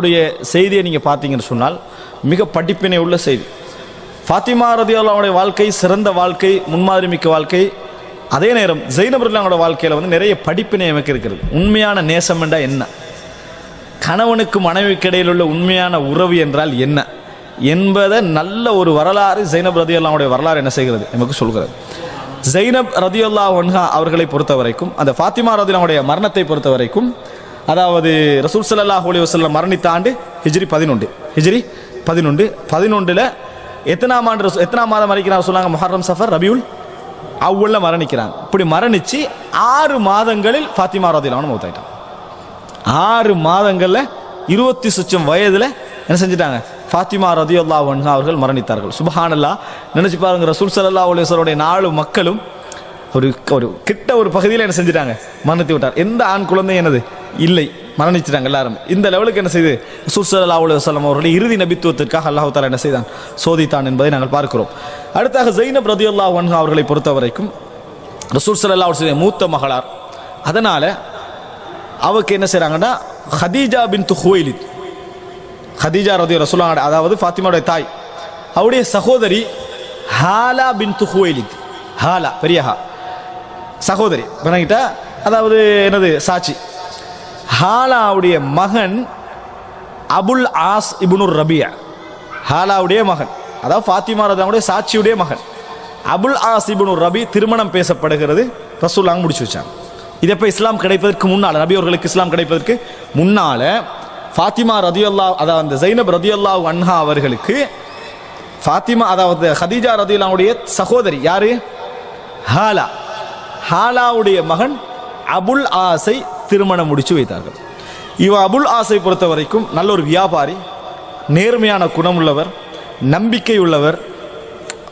உடைய செய்தியை நீங்கள் பார்த்தீங்கன்னு சொன்னால் மிக படிப்பினை உள்ள செய்தி. ஃபாத்திமா ரதியுல்லாவுடைய வாழ்க்கை சிறந்த வாழ்க்கை முன்மாதிரி மிக்க வாழ்க்கை. அதே நேரம் ஜெயினபுல்லாவோட வாழ்க்கையில் வந்து நிறைய படிப்பினை நமக்கு இருக்கிறது. உண்மையான நேசம் என்றால் என்ன? கணவனுக்கு மனைவிக்கு இடையில் உள்ள உண்மையான உறவு என்றால் என்ன? என்பதை நல்ல ஒரு வரலாறு ஜெயினப் ரதியுல்லாவுடைய வரலாறு என்ன செய்கிறது நமக்கு சொல்கிறது. ஜெயினப் ரதியுல்லா ஒன்ஹா அவர்களை பொறுத்த வரைக்கும் அந்த ஃபாத்திமா ரதியுல்லாவுடைய மரணத்தை பொறுத்த வரைக்கும் அதாவது ரசூல் சல்லாஹ் அலைஹி வஸல்லம் மரணித்த ஆண்டு ஹிஜ்ரி பதினொன்று. ஹிஜ்ரி பதினொன்று. பதினொன்றில் எத்தனாம் ஆண்டு ரசூ- எத்தனாம் மாதம் மறைக்கிறாங்க சொன்னாங்க? முஹர்ரம் சஃபர் ரபியுல் அவ்வளோ மரணிக்கிறாங்க. இப்படி மரணிச்சு ஆறு மாதங்களில் ஃபாத்திமா ரதிலான மௌத்தாயிட்டான். ஆறு மாதங்களில் இருபத்தி சுச்சம் வயதில் என்ன செஞ்சிட்டாங்க? ஃபாத்திமா ரதியுல்லா ஒன்ஹா அவர்கள் மரணித்தார்கள். சுபஹானல்லா நினச்சி பாருங்க ரசூல் சல்லா அலுவலருடைய நாலு மக்களும் ஒரு ஒரு கிட்ட ஒரு பகுதியில் என்ன செஞ்சிட்டாங்க? மரணித்து விட்டார். எந்த ஆண் குழந்தை எனது இல்லை. மரணிச்சிட்டாங்க எல்லாரும். இந்த லெவலுக்கு என்ன செய்து? சுசல்லா சல்லா அலுவலம் அவர்களுடைய இறுதி நபித்துவத்திற்காக அல்லாஹ் தாலா என்ன செய்தான்? சோதித்தான் என்பதை நாங்கள் பார்க்கிறோம். அடுத்தாக ஜைனப் ரதியுல்லா ஒன்ஹா அவர்களை பொறுத்த வரைக்கும் ரசூல் சல்லா அவர்களுடைய மூத்த மகளார். அதனால் அவருக்கு என்ன செய்கிறாங்கன்னா ஹதீஜா பின் துஹோயிலித் ஹதீஜா ரதி ரசூலாங்க அதாவது ஃபாத்திமாவுடைய தாய். அவருடைய சகோதரி ஹாலா பின் துஹோயிலித் ஹாலா பெரியஹா சகோதரி பண்ணிக்கிட்ட அதாவது என்னது சாட்சி. ஹாலாவுடைய மகன் அபுல் ஆஸ் இபுனுர் ரபியா. ஹாலாவுடைய மகன். அதாவது ஃபாத்திமா ரதாவுடைய சாட்சியுடைய மகன். அபுல் ஆஸ் இபுனுர் ரபி திருமணம் பேசப்படுகிறது. ரசூல்லாங்க முடிச்சு வச்சாங்க. இது எப்போ இஸ்லாம் கிடைப்பதற்கு முன்னால் நபி அவர்களுக்கு இஸ்லாம் கிடைப்பதற்கு முன்னால் ஃபாத்திமா ரதியுல்லா அதாவது அந்த ஜைனப் ரதியுல்லா அன்ஹா அவர்களுக்கு ஃபாத்திமா அதாவது ஹதீஜா ரதியுல்லாவுடைய சகோதரி யாரு? ஹாலா. ஹாலாவுடைய மகன் அபுல் ஆசை திருமணம் முடிச்சு வைத்தார்கள். இவ அபுல் ஆசை பொறுத்த வரைக்கும் நல்ல ஒரு வியாபாரி நேர்மையான குணமுள்ளவர் நம்பிக்கை உள்ளவர்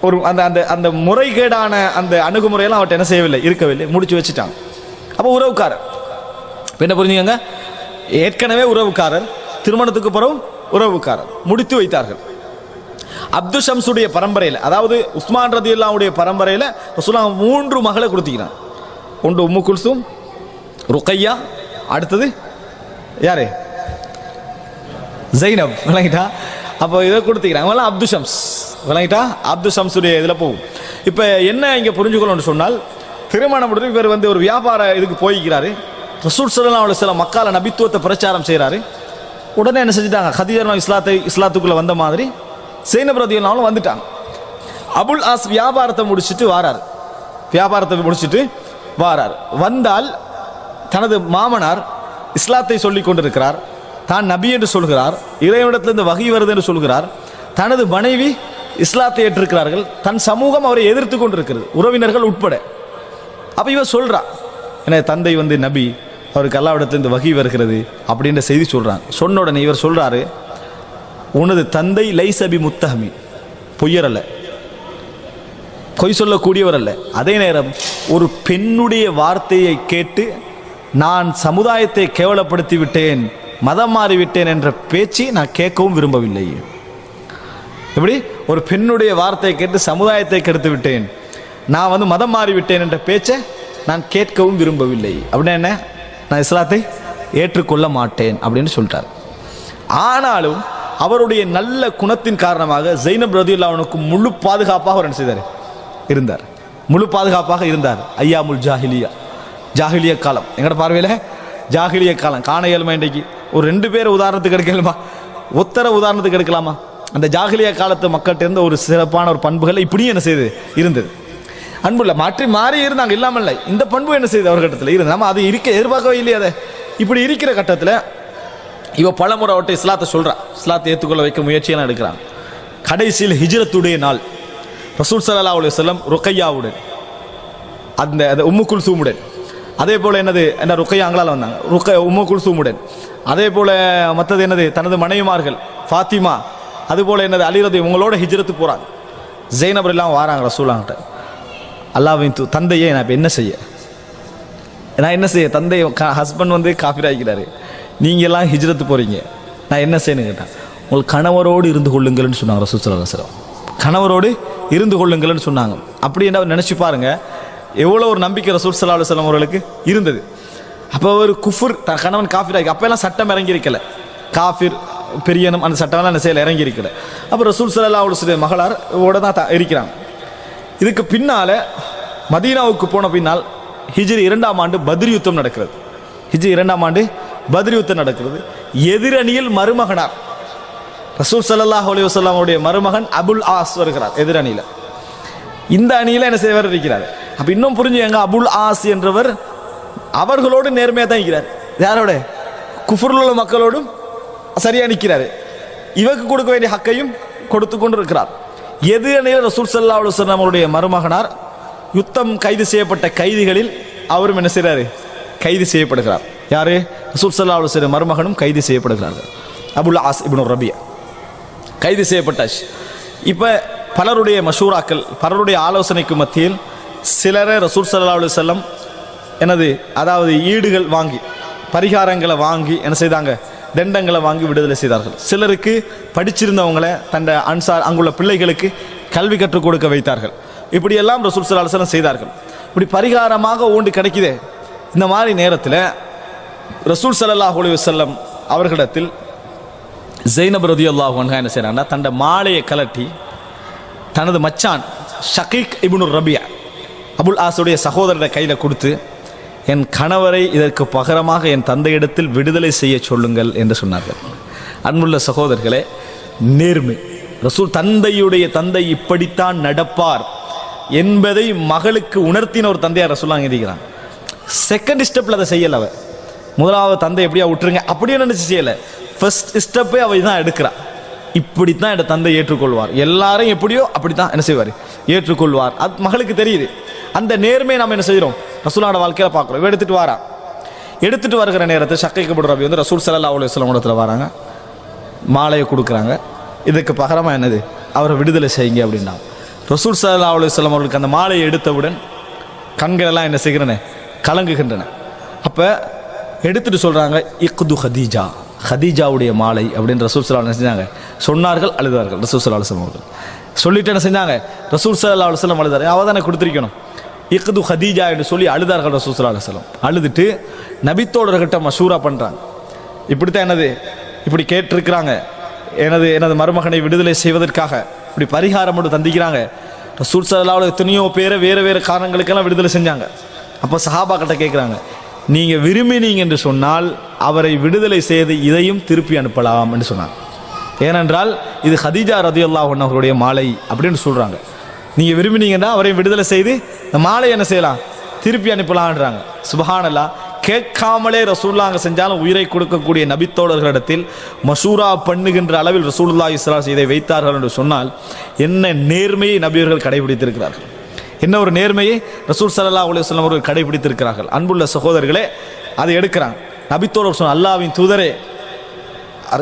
ஒரு அந்த அந்த அந்த முறைகேடான அந்த அணுகுமுறையெல்லாம் அவர்கிட்ட என்ன செய்யவில்லை இருக்கவில்லை முடிச்சு வச்சுட்டாங்க. அப்போ உறவுக்காரர். என்ன புரிஞ்சுக்கங்க? ஏற்கனவே உறவுக்காரர் திருமணத்துக்கு பிறகு உறவுக்காரர் முடித்து வைத்தார்கள். அப்து ஷம்ஸுடைய பரம்பரையில் அதாவது உஸ்மான் ரதியுல்லாவுடைய பரம்பரையில் ரசூலுல்லாஹ் மூன்று மகளை கொடுத்திக்கிறான். ஒன்று உம்மு குல்சும் ருக்கையா அடுத்தது யாரு? ஜெய்னப் விளங்கிட்டா? அப்போ இதை கொடுத்துக்கிறாங்க அவங்களாம் அப்து ஷம்ஸ். விளங்கிட்டா? அப்து ஷம்ஸுடைய இதில் போகும். இப்போ என்ன இங்கே புரிஞ்சுக்கணும்னு சொன்னால் திருமணம் முடிஞ்சு இவர் வந்து ஒரு வியாபார இதுக்கு போய்க்கிறாரு. ரசூல் சொல்லலாம் அவளை சில மக்கால நபித்துவத்தை பிரச்சாரம் செய்கிறாரு உடனே என்ன செஞ்சுட்டாங்க? ஹதீஜா இஸ்லாத்தை இஸ்லாத்துக்குள்ளே வந்த மாதிரி சைனப் ரதியல்லாவும் வந்துட்டாங்க அபுல் ஆஸ் வியாபாரத்தை முடிச்சிட்டு வாரார். வியாபாரத்தை முடிச்சிட்டு வாரார். வந்தால் தனது மாமனார் இஸ்லாத்தை சொல்லிக் கொண்டிருக்கிறார். தான் நபி என்று சொல்கிறார். இறைவனிடத்திலிருந்து வகை வருது என்று சொல்கிறார். தனது மனைவி இஸ்லாத்தை ஏற்றிருக்கிறார்கள். தன் சமூகம் அவரை எதிர்த்து கொண்டிருக்கிறது. உறவினர்கள் உட்பட. அப்போ இவன் சொல்கிறான் என தந்தை வந்து நபி அவருக்கு அல்லாவிடத்திலிருந்து வகை வருகிறது அப்படின்ற செய்தி சொல்கிறான் சொன்ன உடனே இவர் சொல்கிறாரு உனது தந்தை லைசபி முத்தஹமி. பொய்யரல்ல பொய் சொல்லக்கூடியவர் அல்ல அதே நேரம் ஒரு பெண்ணுடைய வார்த்தையை கேட்டு நான் சமுதாயத்தை கேவலப்படுத்தி விட்டேன் மதம் மாறிவிட்டேன் என்ற பேச்சு நான் கேட்கவும் விரும்பவில்லை. எப்படி? ஒரு பெண்ணுடைய வார்த்தையை கேட்டு சமுதாயத்தை கெடுத்து விட்டேன் நான் வந்து மதம் மாறிவிட்டேன் என்ற பேச்சை நான் கேட்கவும் விரும்பவில்லை. அப்படின்னா என்ன? நான் இஸ்லாத்தை ஏற்றுக்கொள்ள மாட்டேன் அப்படின்னு சொல்லிட்டார் ஆனாலும் அவருடைய நல்ல குணத்தின் காரணமாக ஜெயினப் ரதியுல்லாவனுக்கு முழு பாதுகாப்பாக அவர் என்ன செய்தார்? இருந்தார். முழு பாதுகாப்பாக இருந்தார். ஐயாமுல் ஜாஹிலியா. ஜாகிலிய காலம். எங்கட பார்வையில்? ஜாகிலிய காலம். காண இயலுமா இன்றைக்கு? ஒரு ரெண்டு பேர் உதாரணத்துக்கு எடுக்கலாமா? ஒத்தர உதாரணத்துக்கு எடுக்கலாமா? அந்த ஜாகிலிய காலத்து மக்கள்கிட்ட இருந்த ஒரு சிறப்பான ஒரு பண்புகள் இப்படியும் என்ன செய்து? இருந்தது. அன்புள்ள மாற்றி மாறி இருந்தாங்க. இல்லாமல் இல்லை இந்த பண்பு என்ன செய்யுது அவர்கிட்டத்தில் இருந்து நம்ம அது இருக்க எதிர்பார்க்கவே இல்லையே அதை. இப்படி இருக்கிற கட்டத்தில் இவ பலமுறை அவட்ட இஸ்லாத்தை சொல்றா. இஸ்லாத்தை ஏற்றுக்கொள்ள வைக்க முயற்சியெல்லாம் எடுக்கிறான் கடைசியில் ஹிஜ்ரத்துடைய நாள். ரசூல் சல்லா அலி சொல்லம் ருக்கையாவுடன் அந்த அந்த உம்மு குல்சூமுடன். அதே போல் என்னது என்ன ருக்கையாங்களால் வந்தாங்க. ருக்க உம்மு சூமுடன் அதே போல் மற்றது என்னது தனது மனைவிமார்கள் ஃபாத்திமா. அதுபோல் என்னது அலிரதி உங்களோட ஹிஜ்ரத்து போகிறாங்க ஜெயினபர் எல்லாம் வராங்க ரசூலாங்கிட்ட அல்லாவின் தூ தந்தையே நான் இப்போ என்ன செய்ய? நான் என்ன செய்ய? தந்தை ஹஸ்பண்ட் வந்து காஃபிர் ஆகிக்கிறாரு ஹிஜ்ரத்து போகிறீங்க நான் என்ன செய்யணும் கேட்டேன். உங்கள் கணவரோடு இருந்து கொள்ளுங்கள்னு சொன்னாங்க ரசூல் கணவரோடு இருந்து கொள்ளுங்கள்னு சொன்னாங்க. அப்படி என்ன நினச்சி பாருங்கள் எவ்வளோ ஒரு நம்பிக்கை ரசூல் ஸல்லல்லாஹு அலைஹி அவர்களுக்கு இருந்தது. அப்போ ஒரு குஃபுர் கணவன் காஃபிர் ஆகி அப்போல்லாம் சட்டம் இறங்கியிருக்கல. காஃபிர் பெரியனும் அந்த சட்டம்லாம் என்ன செயல் இறங்கியிருக்கல. அப்போ ரசூல் சல்லா அலுவலுடைய மகளார் ஓட தான் இருக்கிறாங்க. இதுக்கு பின்னால் மதீனாவுக்கு போன பின்னால் ஹிஜ்ரி இரண்டாம் ஆண்டு பத்ரி யுத்தம் நடக்கிறது. ஹிஜ்ரி இரண்டாம் ஆண்டு பத்ரி யுத்தம் நடக்கிறது. எதிரணியில் மருமகனார். ரசூல் சல்லாஹ் அலி வசல்லாமுடைய மருமகன் அபுல் ஆஸ் வருகிறார் எதிரணியில். இந்த அணியில் என்ன செய்வர் இருக்கிறார். அப்போ இன்னும் புரிஞ்சுங்க அபுல் ஆஸ் என்றவர் அவர்களோடு நேர்மையாக தான் இருக்கிறார். யாரோட? குஃபுரில் உள்ள மக்களோடும் சரியாக நிற்கிறார். இவருக்கு கொடுக்க வேண்டிய ஹக்கையும் கொடுத்து கொண்டு இருக்கிறார் எதிரணியில் ரசூல் சல்லா அலுவலாமுடைய மருமகனார் யுத்தம் கைது செய்யப்பட்ட கைதிகளில் அவரும் என்ன செய்கிறார் கைது செய்யப்படுகிறார். யாரு? ரசூல் சல்லா அலுவலம் மருமகனும் கைது செய்யப்படுகிறார்கள். அபுல்லா ஆஸ் இப்னு ரபியா. கைது செய்யப்பட்டாச்சு. இப்போ பலருடைய மஷூராக்கள் பலருடைய ஆலோசனைக்கு மத்தியில் சிலரை ரசூல் சல்லா அலி செல்லம் எனது அதாவது ஈடுகள் வாங்கி பரிகாரங்களை வாங்கி என்ன செய்தாங்க? தண்டங்களை வாங்கி விடுதலை செய்தார்கள். சிலருக்கு படிச்சிருந்தவங்களை தன்னை அன்சார் அங்குள்ள பிள்ளைகளுக்கு கல்வி கற்றுக் கொடுக்க வைத்தார்கள். இப்படியெல்லாம் ரசூல் சல்லா அலுவலம் செய்தார்கள். இப்படி பரிகாரமாக ஓண்டு கிடைக்குதே. இந்த மாதிரி நேரத்தில் ரசூல் சல்லாஹ் செல்லம் அவர்களிடத்தில் ஜெயினப் ரதி அல்லாஹ் என்ன செய்கிறான்னா தன்னை மாலையை கலட்டி தனது மச்சான் ஷகீக் இபுனு ரபியா அபுல் ஆசுடைய சகோதரரை கையில் கொடுத்து என் கணவரை இதற்கு பகரமாக என் தந்தையிடத்தில் விடுதலை செய்ய சொல்லுங்கள் என்று சொன்னார்கள். அன்புள்ள சகோதரர்களே நேர்மை. ரசூல் தந்தையுடைய தந்தை இப்படித்தான் நடப்பார் என்பதை மகளுக்கு உணர்த்தின ஒரு தந்தையார் ரசூலாங்க இருக்கிறான் செகண்ட் ஸ்டெப்பில் அதை செய்யலை அவர். முதலாவது தந்தை எப்படியா விட்டுருங்க? அப்படியே நினச்சி செய்யலை. ஃபர்ஸ்ட் ஸ்டெப்பே அவ தான் எடுக்கிறா இப்படித்தான் என் தந்தை ஏற்றுக்கொள்வார். எல்லாரும் எப்படியோ அப்படித்தான் என்ன செய்வார்? ஏற்றுக்கொள்வார். அது மகளுக்கு தெரியுது. அந்த நேர்மையை நம்ம என்ன செய்கிறோம் ரசூலோட வாழ்க்கையில் பார்க்குறோம். இவ எடுத்துட்டு வாரா எடுத்துட்டு வருகிற நேரத்தை சக்கைக்கப்படும் ரவி வந்து ரசூல் சல்லா அலுவலம் இடத்துல வராங்க. மாலையை கொடுக்குறாங்க. இதுக்கு பகரமாக என்னது? அவரை விடுதலை செய்யுங்க அப்படின்னா ரசூல் சல்லா சிலம் அவர்களுக்கு அந்த மாலையை எடுத்தவுடன் கண்களெல்லாம் என்ன செய்கிறனே? கலங்குகின்றன. அப்போ எடுத்துட்டு சொல்றாங்க இக்து ஹதீஜா. ஹதீஜாவுடைய மாலை அப்படின்னு ரசூல் சல்லா என்ன செஞ்சாங்க. சொன்னார்கள் அழுதார்கள் ரசூல் சல்லா அலுவலம் அவர்கள். சொல்லிட்டு என்ன செஞ்சாங்க? ரசூல் சல்லா அலுவலம் அழுதாரு. அவள் தானே கொடுத்துருக்கணும். இக்து ஹதீஜா என்று சொல்லி அழுதார்கள் ரசூல் சல்லா அலுவலம் அழுதுட்டு நபித்தோடர்கிட்ட மஷூரா பண்ணுறாங்க இப்படித்தான் என்னது? இப்படி கேட்டிருக்கிறாங்க. எனது எனது மருமகனை விடுதலை செய்வதற்காக இப்படி பரிகாரம் மட்டும் தந்திக்கிறாங்க ரசூல் சல்லாவில் எத்தனையோ பேரை வேறு வேறு காரணங்களுக்கெல்லாம் விடுதலை செஞ்சாங்க. அப்போ சஹாபா கிட்ட கேட்குறாங்க நீங்கள் விரும்பினீங்க என்று சொன்னால் அவரை விடுதலை செய்து இதையும் திருப்பி அனுப்பலாம் என்று சொன்னாங்க ஏனென்றால் இது ஹதீஜா ரதியுல்லாஹ் அவர்களுடைய மாலை அப்படின்னு சொல்கிறாங்க நீங்கள் விரும்பினீங்கன்னா அவரை விடுதலை செய்து இந்த மாலை என்ன செய்யலாம்? திருப்பி அனுப்பலான்றாங்க சுபஹானல்லா கேட்காமலே ரசூல்லாங்க செஞ்சாலும் உயிரை கொடுக்கக்கூடிய நபித்தோழர்களிடத்தில் மசூரா பண்ணுகின்ற அளவில் ரசூல்லா இஸ்லாம் இதை வைத்தார்கள் என்று சொன்னால் என்ன நேர்மையை நபியர்கள் கடைபிடித்திருக்கிறார்கள்? என்ன ஒரு நேர்மையை ரசூல் சல்லா அலுவலம் அவர்கள் கடைபிடித்திருக்கிறார்கள். அன்புள்ள சகோதரர்களே அதை எடுக்கிறாங்க நபித்தோழர் சொன்ன அல்லாவின் தூதரே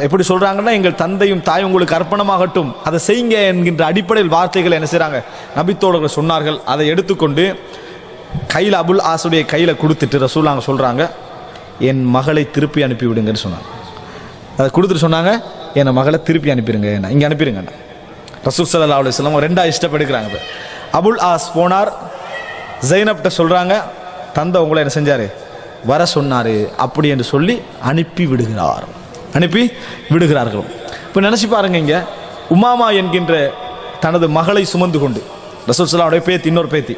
எப்படி சொல்றாங்கன்னா எங்கள் தந்தையும் தாயும் உங்களுக்கு அர்ப்பணமாகட்டும் அதை செய்யுங்க என்கின்ற அடிப்படையில் வார்த்தைகள் என்ன செய்றாங்க? நபித்தோழர்கள் சொன்னார்கள். அதை எடுத்துக்கொண்டு கையில் அபுல் ஆசுடைய கையில் கொடுத்துட்டு ரசூலாங்க சொல்றாங்க என் மகளை திருப்பி அனுப்பி விடுங்கன்னு சொன்னாங்க. அதை கொடுத்துட்டு சொன்னாங்க என் மகளை திருப்பி அனுப்பிடுங்க என்ன இங்கே அனுப்பிடுங்க ரசூல் சல்லா அலுவலம் ரெண்டாவது ஸ்டெப் எடுக்கிறாங்க அபுல் ஆஸ் போனார். ஜெய்னப்ட்ட சொல்கிறாங்க தந்தை உங்களை என்ன செஞ்சார்? வர சொன்னார் அப்படி என்று சொல்லி அனுப்பி விடுகிறார். அனுப்பி விடுகிறார்கள். இப்போ நினச்சி பாருங்க இங்கே உமாமா என்கின்ற தனது மகளை சுமந்து கொண்டு ரசூல் சலாவுடைய பேத்தி இன்னொரு பேத்தி.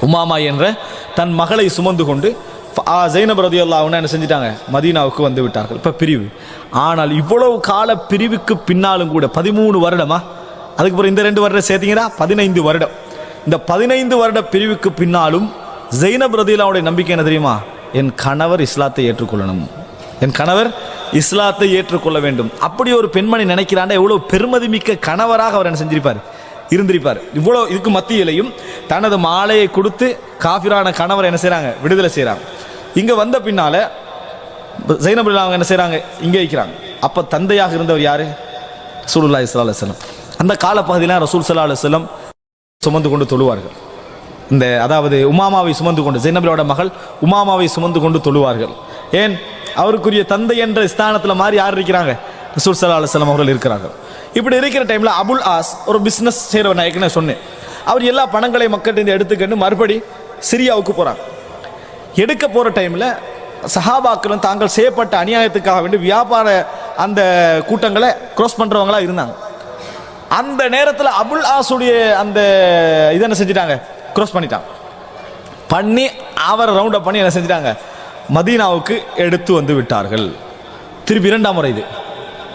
உமாமா என்ற தன் மகளை சுமந்து கொண்டு ஃப- ஆ, அல்லாவுன்னு என்ன செஞ்சிட்டாங்க? மதீனாவுக்கு வந்து விட்டார்கள். இப்போ பிரிவு. ஆனால் இவ்வளவு கால பிரிவுக்கு பின்னாலும் கூட பதிமூணு வருடமா? அதுக்கப்புறம் இந்த ரெண்டு வருடம் சேர்த்தீங்கன்னா பதினைந்து வருடம். இந்த பதினைந்து வருட பிரிவுக்கு பின்னாலும் ஜெயினப் ரதியல்லாவுடைய நம்பிக்கை என்ன தெரியுமா? என் கணவர் இஸ்லாத்தை ஏற்றுக்கொள்ளணும். என் கணவர் இஸ்லாத்தை ஏற்றுக்கொள்ள வேண்டும். அப்படி ஒரு பெண்மணி நினைக்கிறாண்டா எவ்வளோ பெருமதி மிக்க கணவராக அவர் என்ன செஞ்சிருப்பார்? இருந்திருப்பார். இவ்வளோ இதுக்கு மத்தியிலையும் தனது மாலையை கொடுத்து காஃபிரான கணவர் என்ன செய்கிறாங்க விடுதலை செய்கிறாங்க இங்கே வந்த பின்னால ஜைனபுல்லா அவங்க என்ன செய்கிறாங்க இங்கே வைக்கிறாங்க அப்போ தந்தையாக இருந்தவர் யார்? ரசூலுல்லாஹி இஸ்லா அலுவலம் அந்த காலப்பகுதியில் ரசூல் சல்லா அலுவலம் சுமந்து கொண்டு தொழுவார்கள். இந்த அதாவது உமாமாவை சுமந்து கொண்டு ஜெய்னபிலோட மகள் உமாமாவை சுமந்து கொண்டு தொழுவார்கள். ஏன்? அவருக்குரிய தந்தை என்ற ஸ்தானத்தில் மாறி யார் இருக்கிறாங்க? ரசூல் சல்லா அலுவலம் அவர்கள் இருக்கிறார்கள். இப்படி இருக்கிற டைமில் அபுல் ஆஸ் ஒரு பிஸ்னஸ் செய்கிறவர் நான் ஏற்கனவே சொன்னேன். அவர் எல்லா பணங்களை மக்கள்கிட்ட எடுத்துக்கண்டு மறுபடி சிரியாவுக்கு போகிறாங்க எடுக்க போகிற டைமில் சஹாபாக்களும் தாங்கள் செய்யப்பட்ட அநியாயத்துக்காக வேண்டி வியாபார அந்த கூட்டங்களை க்ரோஸ் பண்ணுறவங்களாக இருந்தாங்க. அந்த நேரத்தில் அபுல் ஆசுடைய அந்த இதை என்ன செஞ்சிட்டாங்க? க்ரோஸ் பண்ணிட்டான். பண்ணி அவரை ரவுண்ட் அப் பண்ணி என்ன செஞ்சிட்டாங்க? மதீனாவுக்கு எடுத்து வந்து விட்டார்கள். திருப்பி இரண்டாம் முறை இது.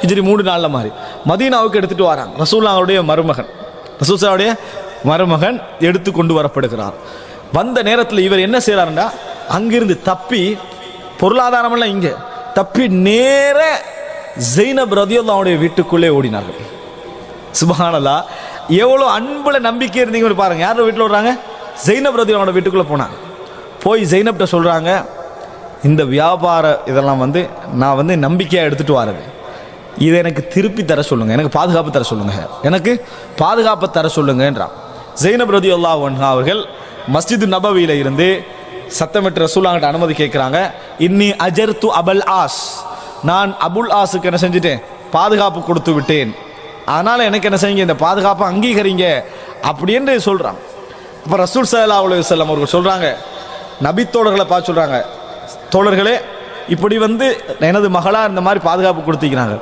ஹிஜ்ரி மூணு நாளில் மாதிரி மதீனாவுக்கு எடுத்துட்டு வராங்க ரசூல்லாவுடைய மருமகன். ரசூசாவுடைய மருமகன் எடுத்து கொண்டு வரப்படுகிறார். வந்த நேரத்தில் இவர் என்ன செய்கிறாருன்னா அங்கிருந்து தப்பி பொருளாதாரமெல்லாம் இங்கே. தப்பி நேர ஜெயினப் ரதியுல்லாவுடைய வீட்டுக்குள்ளே ஓடினார்கள். சுபஹானல்லா எவ்வளோ அன்புல நம்பிக்கை இருந்தீங்கன்னு பாருங்க. யார் வீட்டில் வர்றாங்க ஜெய்னப் அவனோட வீட்டுக்குள்ளே போனான். போய் ஜெய்னப்ட்ட சொல்கிறாங்க இந்த வியாபார இதெல்லாம் வந்து நான் வந்து நம்பிக்கையாக எடுத்துகிட்டு வரது இதை எனக்கு திருப்பி தர சொல்லுங்கள் எனக்கு பாதுகாப்பு தர சொல்லுங்கள் எனக்கு பாதுகாப்பை தர சொல்லுங்கன்றான். ஜெய்னப் ரதி அல்லாஹ் அவர்கள் மஸ்ஜித் நபவியில் இருந்து சத்தமிட்டு ரசூலாங்கிட்ட அனுமதி கேட்குறாங்க இன்னி அஜர்து அபல் ஆஸ். நான் அபுல் ஆஸுக்கு என்ன செஞ்சுட்டேன்? பாதுகாப்பு கொடுத்து விட்டேன். அதனால் எனக்கு என்ன செய்யுங்க இந்த பாதுகாப்பை அங்கீகரிங்க அப்படின்னு சொல்கிறான் இப்போ ரசூல் சல்லா அலி செல்லம் அவர்கள் சொல்கிறாங்க நபித்தோழர்களை பார்த்து சொல்கிறாங்க தோழர்களே இப்படி வந்து எனது மகளாக இந்த மாதிரி பாதுகாப்பு கொடுத்திக்கிறாங்க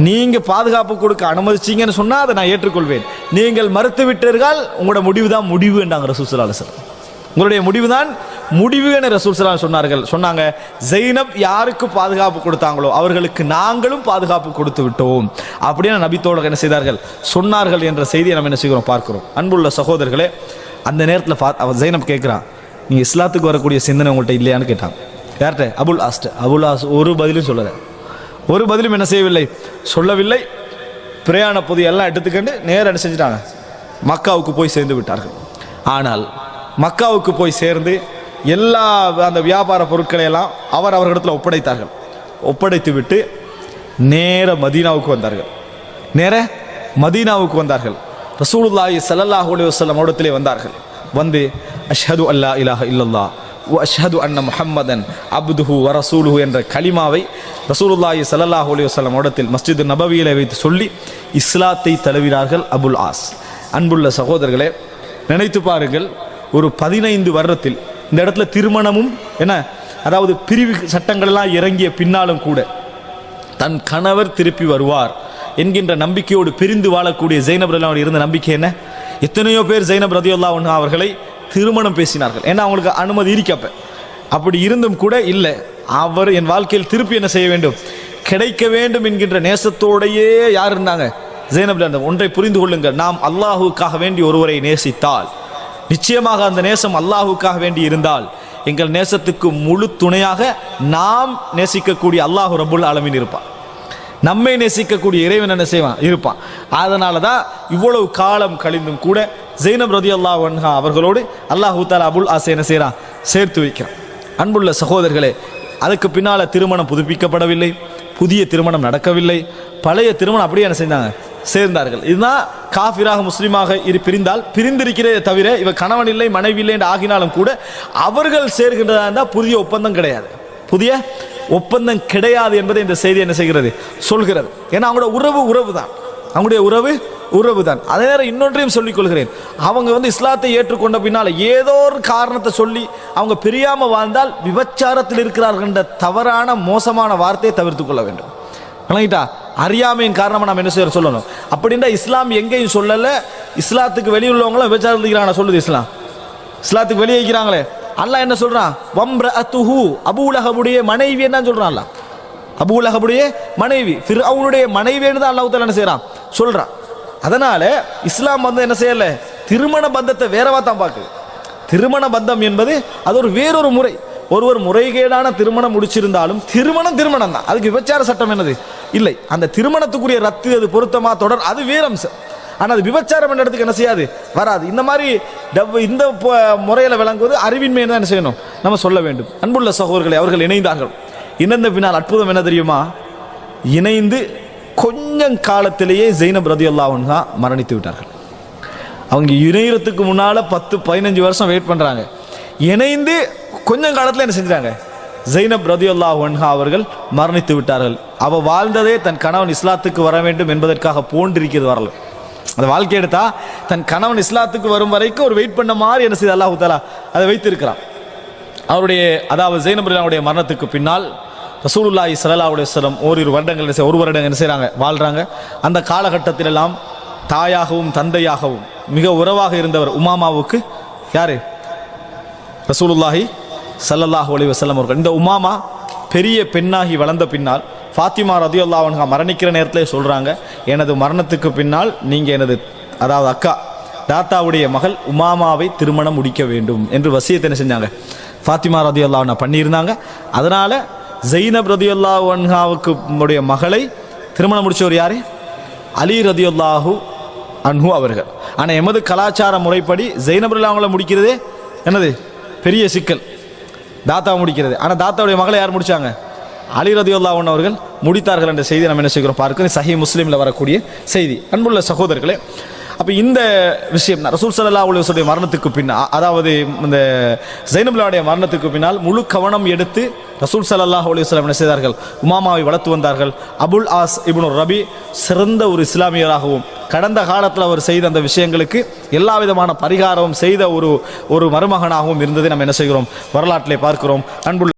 நீங்கள் பாதுகாப்பு கொடுக்க அனுமதிச்சீங்கன்னு சொன்னால் அதை நான் ஏற்றுக்கொள்வேன். நீங்கள் மறுத்து விட்டீர்கள் உங்களோட முடிவு தான் முடிவு என்றாங்க ரசூல் சல்லா உங்களுடைய முடிவு தான் முடிவு என ரசூல் சலாம் சொன்னார்கள். சொன்னாங்க ஜெய்னப் யாருக்கு பாதுகாப்பு கொடுத்தாங்களோ அவர்களுக்கு நாங்களும் பாதுகாப்பு கொடுத்து விட்டோம். அப்படின்னு நபித்தோழர் என்ன செய்தார்கள்? சொன்னார்கள் என்ற செய்தியை நம்ம என்ன செய்கிறோம்? பார்க்கிறோம். அன்புள்ள சகோதரர்களே அந்த நேரத்தில் பா அவன் ஜெய்னப் கேட்குறான் நீங்கள் இஸ்லாத்துக்கு வரக்கூடிய சிந்தனை உங்கள்கிட்ட இல்லையான்னு கேட்டான். யார்கிட்ட? அபுல் ஆஸ்ட் அபுல் ஆஸ் ஒரு பதிலும் சொல்லலை. ஒரு பதிலும் என்ன செய்யவில்லை? சொல்லவில்லை. பிரயாண பொது எல்லாம் எடுத்துக்கண்டு நேரம் என்ன செஞ்சிட்டாங்க? மக்காவுக்கு போய் சேர்ந்து விட்டார்கள். ஆனால் மக்காவுக்கு போய் சேர்ந்து எல்லா அந்த வியாபார பொருட்களை எல்லாம் அவர் அவர்களிடத்தில் ஒப்படைத்தார்கள். ஒப்படைத்து விட்டு நேர மதீனாவுக்கு வந்தார்கள். நேர மதீனாவுக்கு வந்தார்கள். ரசூலுல்லாஹி சல்லாஹ் அலைஹி வஸல்லம் இடத்திலே வந்தார்கள். வந்து அஷ்ஹது அல்லா இலாஹ இல்லல்லா அஷ்ஹது அன்ன முஹம்மதன் அப்துஹு வ ரசூலுஹு என்ற கலிமாவை ரசூலுல்லாஹி சல்லாஹ் அலைஹி வஸல்லம் இடத்தில் மஸ்ஜித் வைத்து சொல்லி இஸ்லாத்தை தழுவினார்கள் அபுல் ஆஸ். அன்புள்ள சகோதரர்களே நினைத்து பாருங்கள் ஒரு பதினைந்து வருடத்தில் இந்த இடத்துல திருமணமும் என்ன அதாவது பிரிவு சட்டங்கள்லாம் இறங்கிய பின்னாலும் கூட தன் கணவர் திருப்பி வருவார் என்கின்ற நம்பிக்கையோடு பிரிந்து வாழக்கூடிய ஜெய்னப் இருந்த நம்பிக்கை என்ன? எத்தனையோ பேர் ஜெய்னப் ரதியுல்லா அவர்களை திருமணம் பேசினார்கள். ஏன்னா அவங்களுக்கு அனுமதி இருக்கப்ப. அப்படி இருந்தும் கூட இல்லை. அவர் என் வாழ்க்கையில் திருப்பி என்ன செய்ய வேண்டும்? கிடைக்க வேண்டும் என்கின்ற நேசத்தோடையே யார் இருந்தாங்க? ஜெய்னப் அந்த ஒன்றை புரிந்து கொள்ளுங்கள். நாம் அல்லாஹுக்காக வேண்டி ஒருவரை நேசித்தால் நிச்சயமாக அந்த நேசம் அல்லாஹுக்காக வேண்டி இருந்தால் எங்கள் நேசத்துக்கு முழு துணையாக நாம் நேசிக்கக்கூடிய அல்லாஹு ரபுல் ஆலமீன் இருப்பான். நம்மை நேசிக்கக்கூடிய இறைவன் என்ன செய்வான்? இருப்பான். அதனால தான் இவ்வளவு காலம் கழிந்தும் கூட ஜெய்னப் ரதி அல்லாஹ் அன்ஹா அவர்களோடு அல்லாஹூ தாலா அபுல் ஆசை என்ன செய்கிறான் சேர்த்து வைக்கிறான். அன்புள்ள சகோதரர்களே அதுக்கு பின்னால் திருமணம் புதுப்பிக்கப்படவில்லை புதிய திருமணம் நடக்கவில்லை பழைய திருமணம் அப்படியே என்ன செஞ்சாங்க? சேர்ந்தார்கள். இதுதான் காஃபிராக முஸ்லீமாக இரு பிரிந்தால் பிரிந்திருக்கிறதே தவிர இவ கணவன் இல்லை மனைவி இல்லை என்று ஆகினாலும் கூட அவர்கள் சேர்கின்றதா இருந்தால் புதிய ஒப்பந்தம் கிடையாது. புதிய ஒப்பந்தம் கிடையாது என்பதை இந்த செய்தி என்ன செய்கிறது? சொல்கிறது. ஏன்னா அவங்களோட உறவு உறவு தான் அவங்களுடைய உறவு உறவு தான் அதே நேரம் இன்னொன்றையும் சொல்லிக் கொள்கிறேன். அவங்க வந்து இஸ்லாத்தை ஏற்றுக்கொண்ட பின்னால் ஏதோ ஒரு காரணத்தை சொல்லி அவங்க பிரியாமல் வாழ்ந்தால் விபச்சாரத்தில் இருக்கிறார்கள் என்ற தவறான மோசமான வார்த்தையை தவிர்த்து கொள்ள வேண்டும். விளங்கிட்டா? அறியாமையின் காரணமாக நம்ம என்ன செய்ய சொல்லணும். அப்படின்னா இஸ்லாம் எங்கேயும் சொல்லலை. இஸ்லாத்துக்கு வெளியுள்ளவங்களும் விபச்சாரம் இருக்கிறாங்க. சொல்லுது இஸ்லாம். இஸ்லாத்துக்கு வெளியே வைக்கிறாங்களே அல்லாஹ் என்ன சொல்கிறான் வம்ர அத்துஹு அபூலகபுடைய மனைவி என்ன சொல்றான் அல்லாஹ். அபூலகபுடைய மனைவி ஃபிர் அவனுடைய மனைவின்னு தான் அல்லாஹ் என்ன செய்கிறான் சொல்கிறான் அதனால் இஸ்லாம் வந்து என்ன செய்யலை? திருமண பந்தத்தை வேறவா தான் பார்க்குது. திருமண பந்தம் என்பது அது ஒரு வேறொரு முறை. ஒருவர் முறைகேடான திருமணம் முடிச்சிருந்தாலும் திருமணம் திருமணம் தான் அதுக்கு விபச்சார சட்டம் என்னது? இல்லை. அந்த திருமணத்துக்குரிய ரத்து அது பொருத்தமா தொடர் அது வேறம்சம் ஆனால் அது விபச்சாரம் என்ற இடத்துக்கு என்ன செய்யாது? வராது. இந்த மாதிரி இந்த முறையில் விளங்குவது அறிவின்மை தான் என்ன செய்யணும்? நம்ம சொல்ல வேண்டும். அன்புள்ள சகோதரர்களை அவர்கள் இணைந்தார்கள். இணைந்த பின்னால் அற்புதம் என்ன தெரியுமா? இணைந்து கொஞ்சம் காலத்திலேயே ஜெயினப் ரதியுல்லாஹன் தான் மரணித்து விட்டார்கள். அவங்க இணையறதுக்கு முன்னால் பத்து பதினஞ்சு வருஷம் வெயிட் பண்ணுறாங்க இணைந்து கொஞ்சம் காலத்தில் என்ன செஞ்சாங்க ஜெய்னப் ரதியுல்லா ஒன்ஹா அவர்கள் மரணித்து விட்டார்கள். அவ வாழ்ந்ததே தன் கணவன் இஸ்லாத்துக்கு வர வேண்டும் என்பதற்காக போன்றிருக்கிறது வரல அந்த வாழ்க்கை எடுத்தா தன் கணவன் இஸ்லாத்துக்கு வரும் வரைக்கும் ஒரு வெயிட் பண்ண மாதிரி என்ன செய்து அல்லாஹு தாலா அதை வைத்திருக்கிறான். அவருடைய அதாவது ஜெயினபுல்லாவுடைய மரணத்துக்கு பின்னால் ரசூலுல்லாஹி ஸல்லல்லாஹு சிலம் ஓரிரு வருடங்கள் என்ன செய்ய- ஒரு வருடம் என்ன செய்கிறாங்க வாழ்கிறாங்க அந்த காலகட்டத்திலெல்லாம் தாயாகவும் தந்தையாகவும் மிக உறவாக இருந்தவர் உமாமாவுக்கு யாரு? ரசூலுல்லாஹி சல்லல்லாஹு அலைஹி வசல்லம் அவர்கள். இந்த உமாமா பெரிய பெண்ணாகி வளர்ந்த பின்னால் ஃபாத்திமா ரதியுல்லா அவன்ஹா மரணிக்கிற நேரத்திலே சொல்கிறாங்க எனது மரணத்துக்கு பின்னால் நீங்கள் எனது அதாவது அக்கா தாத்தாவுடைய மகள் உமாமாவை திருமணம் முடிக்க வேண்டும் என்று வசியத்தை என்ன செஞ்சாங்க? ஃபாத்திமா ரதியுல்லா அவனை பண்ணியிருந்தாங்க. அதனால் ஜெயினப் ரதியுல்லா அன்ஹாவுக்கு உடைய மகளை திருமணம் முடித்தவர் யார்? அலி ரதியுல்லாஹு அன்ஹு அவர்கள். ஆனால் எமது கலாச்சார முறைப்படி ஜெயினபுல்லா அவங்கள முடிக்கிறதே என்னது? பெரிய சிக்கல். தாத்தா முடிக்கிறது. ஆனால் தாத்தாவுடைய மகளை யார் முடிச்சாங்க? அலி ரதியுல்லா அவர்கள் முடித்தார்கள் என்ற செய்தி நம்ம என்ன செய்கிறோம்? பார்க்கிறோம். சஹி முஸ்லீமில் வரக்கூடிய செய்தி. அன்புள்ள சகோதரர்களே அப்போ இந்த விஷயம் ரசூல் சல்லா உலகத்துடைய மரணத்துக்கு பின்னால் அதாவது இந்த ஜைனபுல்லாவுடைய மரணத்துக்கு பின்னால் முழு கவனம் எடுத்து ரசூல் சல்லாஹ் அலைஹி என்ன செய்தார்கள்? உமாமாவை வளர்த்து வந்தார்கள். அபுல் ஆஸ் இபுன் ரபி சிறந்த ஒரு இஸ்லாமியராகவும் கடந்த காலத்தில் அவர் செய்த அந்த விஷயங்களுக்கு எல்லா விதமான பரிகாரமும் செய்த ஒரு ஒரு மருமகனாகவும் இருந்ததை நம்ம என்ன செய்கிறோம்? வரலாற்றிலே பார்க்கிறோம். அன்புள்ள